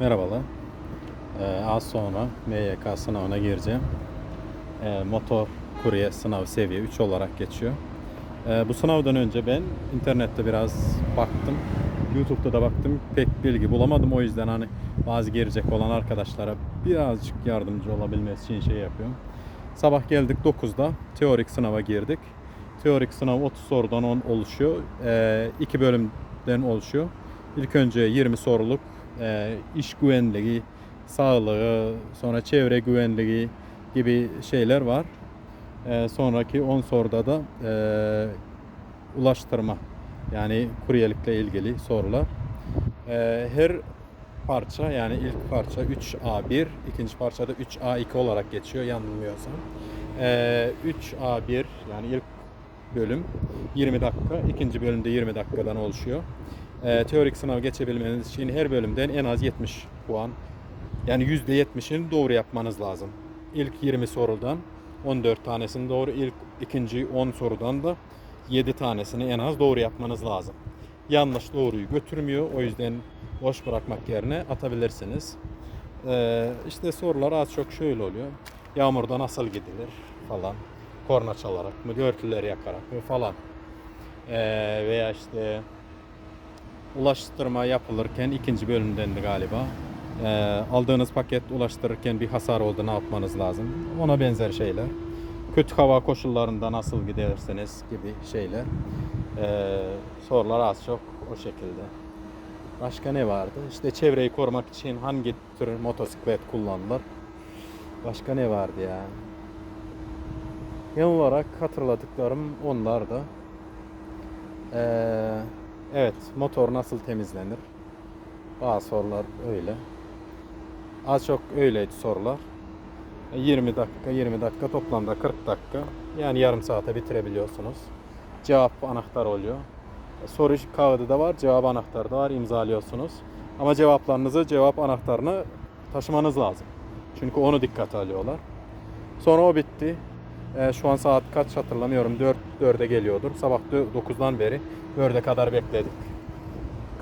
Merhabalar. Ee, az sonra MYK sınavına gireceğim. Ee, motor kurye sınav seviye 3 olarak geçiyor. Ee, bu sınavdan önce ben internette biraz baktım. YouTube'da da baktım. Pek bilgi bulamadım. O yüzden hani bazı girecek olan arkadaşlara birazcık yardımcı olabilmesi için şey yapıyorum. Sabah geldik 9'da teorik sınava girdik. Teorik sınav 30 sorudan 10 oluşuyor. Ee, iki bölümden oluşuyor. İlk önce 20 soruluk e, iş güvenliği, sağlığı, sonra çevre güvenliği gibi şeyler var. E, sonraki 10 soruda da e, ulaştırma yani kuryelikle ilgili sorular. E, her parça yani ilk parça 3A1, ikinci parça da 3A2 olarak geçiyor yanılmıyorsam. E, 3A1 yani ilk bölüm 20 dakika, ikinci bölümde 20 dakikadan oluşuyor. E, teorik sınav geçebilmeniz için her bölümden en az 70 puan yani %70'ini doğru yapmanız lazım. İlk 20 sorudan 14 tanesini doğru, ilk ikinci 10 sorudan da 7 tanesini en az doğru yapmanız lazım. Yanlış doğruyu götürmüyor. O yüzden boş bırakmak yerine atabilirsiniz. Ee, işte sorular az çok şöyle oluyor. Yağmurda nasıl gidilir falan. Korna çalarak mı, dörtlüleri yakarak mı falan. Ee, veya işte ulaştırma yapılırken ikinci bölümdendi galiba. Ee, aldığınız paket ulaştırırken bir hasar oldu ne yapmanız lazım? Ona benzer şeyler. Kötü hava koşullarında nasıl gidersiniz gibi şeyler. Ee, sorular az çok o şekilde. Başka ne vardı? İşte çevreyi korumak için hangi tür motosiklet kullanılır? Başka ne vardı ya? Genel olarak hatırladıklarım onlar da. Ee, evet, motor nasıl temizlenir? Bazı sorular öyle. Az çok öyleydi sorular. 20 dakika, 20 dakika toplamda 40 dakika. Yani yarım saate bitirebiliyorsunuz. Cevap anahtar oluyor. Soru kağıdı da var, cevap anahtarı da var. imzalıyorsunuz. Ama cevaplarınızı cevap anahtarına taşımanız lazım. Çünkü onu dikkate alıyorlar. Sonra o bitti. Ee, şu an saat kaç hatırlamıyorum. 4 4'e geliyordur. Sabah 9'dan beri 4'e kadar bekledik.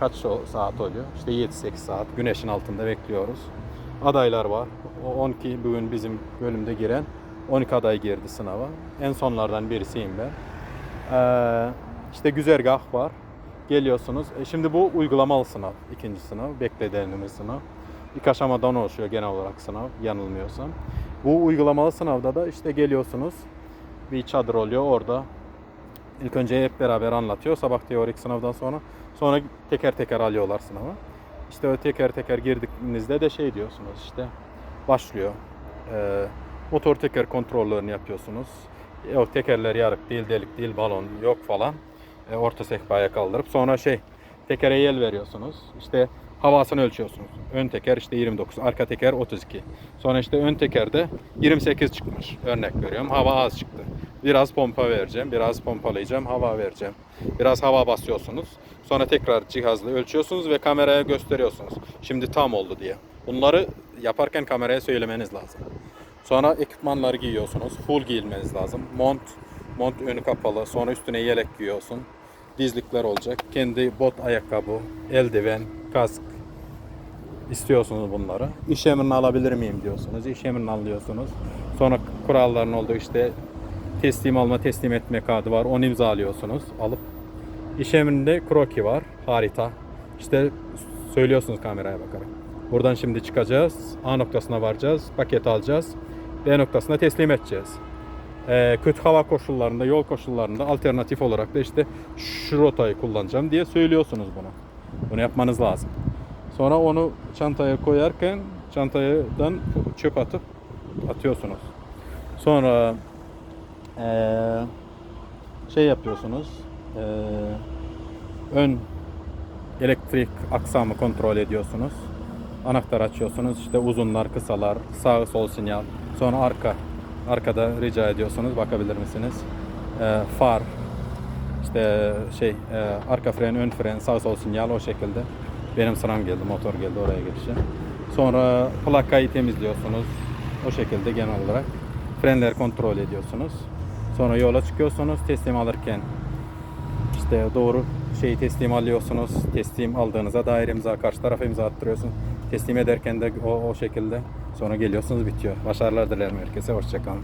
Kaç saat oluyor? İşte 7-8 saat güneşin altında bekliyoruz. Adaylar var. O 12 bugün bizim bölümde giren 12 aday girdi sınava. En sonlardan birisiyim ben. Ee, işte güzergah var. Geliyorsunuz. E şimdi bu uygulamalı sınav. ikinci sınav. Beklediğimiz sınav. İlk aşamadan oluşuyor genel olarak sınav. Yanılmıyorsam. Bu uygulamalı sınavda da işte geliyorsunuz. Bir çadır oluyor orada. İlk önce hep beraber anlatıyor. Sabah teorik sınavdan sonra. Sonra teker teker alıyorlar sınava. İşte o teker teker girdiğinizde de şey diyorsunuz işte başlıyor. Ee, motor teker kontrollerini yapıyorsunuz. E, o tekerler yarık değil, delik değil, balon yok falan. E, orta sehpaya kaldırıp sonra şey tekere yel veriyorsunuz. İşte havasını ölçüyorsunuz. Ön teker işte 29, arka teker 32. Sonra işte ön tekerde 28 çıkmış. Örnek veriyorum. Hava az çıktı. Biraz pompa vereceğim, biraz pompalayacağım, hava vereceğim. Biraz hava basıyorsunuz. Sonra tekrar cihazla ölçüyorsunuz ve kameraya gösteriyorsunuz. Şimdi tam oldu diye. Bunları yaparken kameraya söylemeniz lazım. Sonra ekipmanları giyiyorsunuz. Full giyilmeniz lazım. Mont, mont önü kapalı. Sonra üstüne yelek giyiyorsun. Dizlikler olacak. Kendi bot ayakkabı, eldiven, kask istiyorsunuz bunları. İş emrini alabilir miyim diyorsunuz. İş emrini alıyorsunuz. Sonra kuralların olduğu işte teslim alma teslim etme kağıdı var. Onu imzalıyorsunuz. Alıp iş emrinde kroki var. Harita. İşte söylüyorsunuz kameraya bakarak. Buradan şimdi çıkacağız. A noktasına varacağız. Paket alacağız. B noktasına teslim edeceğiz. Ee, kötü hava koşullarında, yol koşullarında alternatif olarak da işte şu rotayı kullanacağım diye söylüyorsunuz bunu. Bunu yapmanız lazım. Sonra onu çantaya koyarken çantadan çöp atıp atıyorsunuz. Sonra eee, şey yapıyorsunuz. eee, ön elektrik aksamı kontrol ediyorsunuz. Anahtar açıyorsunuz. İşte uzunlar, kısalar, sağ sol sinyal. Sonra arka. Arkada rica ediyorsunuz. Bakabilir misiniz? Eee, far. İşte şey eee, arka fren, ön fren, sağ sol sinyal o şekilde. Benim sıram geldi, motor geldi oraya geçeceğim. Sonra plakayı temizliyorsunuz. O şekilde genel olarak. Frenleri kontrol ediyorsunuz. Sonra yola çıkıyorsunuz. Teslim alırken işte doğru şeyi teslim alıyorsunuz. Teslim aldığınıza dair imza karşı tarafa imza attırıyorsunuz. Teslim ederken de o, o şekilde sonra geliyorsunuz bitiyor. Başarılar dilerim herkese. Hoşçakalın.